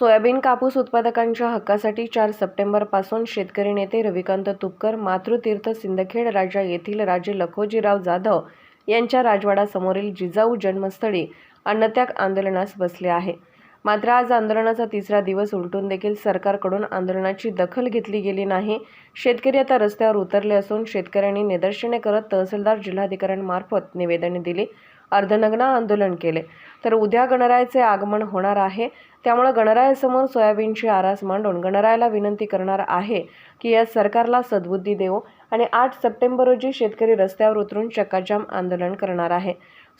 Soybean कापूस उत्पादकांच्या हक्कासाठी चार सप्टेंबरपासून शेतकरी नेते रविकांत तुपकर मातृतीर्थ सिंदखेड राजा येथील राजे लखोजीराव जाधव यांच्या राजवाडासमोरील जिजाऊ जन्मस्थळी अन्नत्याग आंदोलनास बसले आहे. मात्र आज आंदोलनाचा तिसरा दिवस उलटून देखील सरकारकडून आंदोलनाची दखल घेतली गेली नाही. शेतकरी आता रस्त्यावर उतरले असून शेतकऱ्यांनी निदर्शने करत तहसीलदार जिल्हाधिकाऱ्यांमार्फत निवेदने दिली. अर्धनग्न आंदोलन केले. तर उद्या गणरायाचे आगमन होणार आहे. त्यामुळे गणरायासमोर सोयाबीनची आरास मांडून गणरायाला विनंती करणार आहे की या सरकारला सद्बुद्धी देऊ आणि आठ सप्टेंबर रोजी शेतकरी रस्त्यावर उतरून चक्काजाम आंदोलन करणार आहे.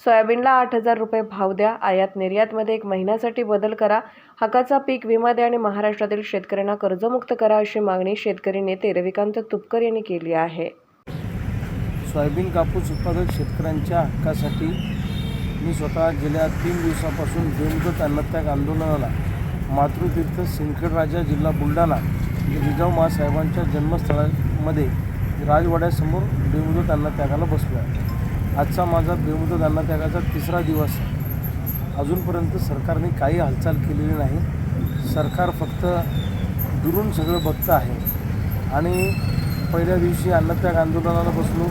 सोयाबीनला आठ हजार रुपये भाव द्या. आयात निर्यातमध्ये एक महिन्यासाठी बदल करा. हकाचा पीक विमा द्या आणि महाराष्ट्रातील शेतकऱ्यांना कर्जमुक्त करा अशी मागणी शेतकरी नेते रविकांत तुपकर यांनी केली आहे. सोयाबीन कापूस उत्पादक शेतकऱ्यांच्या हक्कासाठी मी स्वतः गेल्या तीन दिवसापासून बेमुदत अन्नत्याग आंदोलनाला मातृतीर्थ सिंखेडराजा जिल्हा बुलढाणा जिजाऊ मासाहेबांच्या जन्मस्थळामध्ये राजवाड्यासमोर बेमुदत अन्नत्यागाला बसलो आहे आजचा माझा बेमुदत अन्नत्यागाचा तिसरा दिवस अजूनपर्यंत सरकारने काही हालचाल केलेली नाही. सरकार फक्त दुरून सगळं बघतं आहे. आणि पहिल्या दिवशी अन्नत्याग आंदोलनाला बसलो.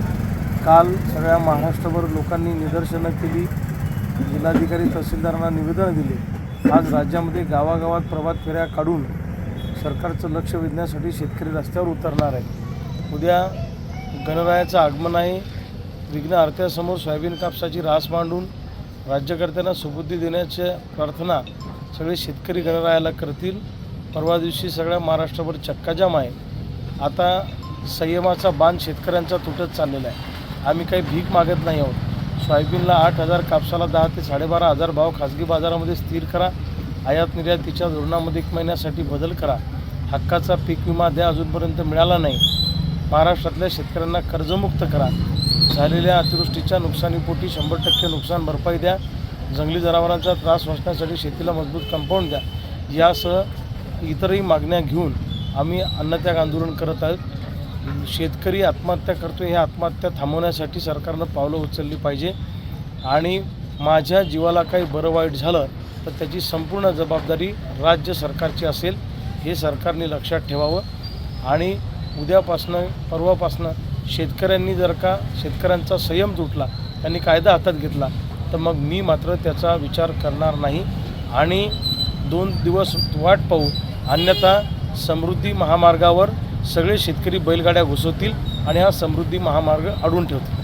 काल सगळ्या महाराष्ट्रभर लोकांनी निदर्शनं केली. जिल्हाधिकारी तहसीलदारांना निवेदन दिले. आज राज्यामध्ये गावागावात प्रभात फेऱ्या काढून सरकारचं लक्ष वेधण्यासाठी शेतकरी रस्त्यावर उतरणार आहे उद्या गणरायाचं आगमन आहे. विघ्न आरत्यासमोर सोयाबीन कापसाची रास मांडून राज्यकर्त्यांना सुबुद्धी देण्याच्या प्रार्थना सगळे शेतकरी गणरायाला करतील. परवा दिवशी सगळ्या महाराष्ट्रभर चक्काजाम आहे. आता संयमाचा बांध शेतकऱ्यांचा तुटत चाललेला आहे. आम्ही काही भीक मागत नाही आहोत. सोयाबीनला आठ हजार कापसाला दहा ते साडेबारा हजार भाव. खाजगी बाजारामध्ये स्थिर करा. आयात निर्यातीच्या धोरणामध्ये एक महिन्यासाठी बदल करा. हक्काचा पीक विमा द्या अजूनपर्यंत मिळाला नाही. महाराष्ट्रातल्या शेतकऱ्यांना कर्जमुक्त करा. झालेल्या अतिवृष्टीच्या नुकसानीपोटी शंभर टक्के नुकसान भरपाई द्या. जंगली जनावरांचा त्रास वाचण्यासाठी शेतीला मजबूत कंपाऊंड द्या. यासह इतरही मागण्या घेऊन आम्ही अन्नत्याग आंदोलन करत आहोत. शेतकरी आत्महत्या करतो हे आत्महत्या थांबवण्यासाठी सरकारनं पावलं उचलली पाहिजे. आणि माझ्या जीवाला काही बरं वाईट झालं तर त्याची संपूर्ण जबाबदारी राज्य सरकारची असेल हे सरकारने लक्षात ठेवावं. आणि उद्यापासनं परवापासनं शेतकऱ्यांनी जर का शेतकऱ्यांचा संयम तुटला त्यांनी कायदा हातात घेतला तर मग मी मात्र त्याचा विचार करणार नाही. आणि दोन दिवस वाट पाहू. अन्यथा समृद्धी महामार्गावर सगळे शेतकरी बैलगाड्या घुसवतील आणि हा समृद्धी महामार्ग अडवून ठेवतील.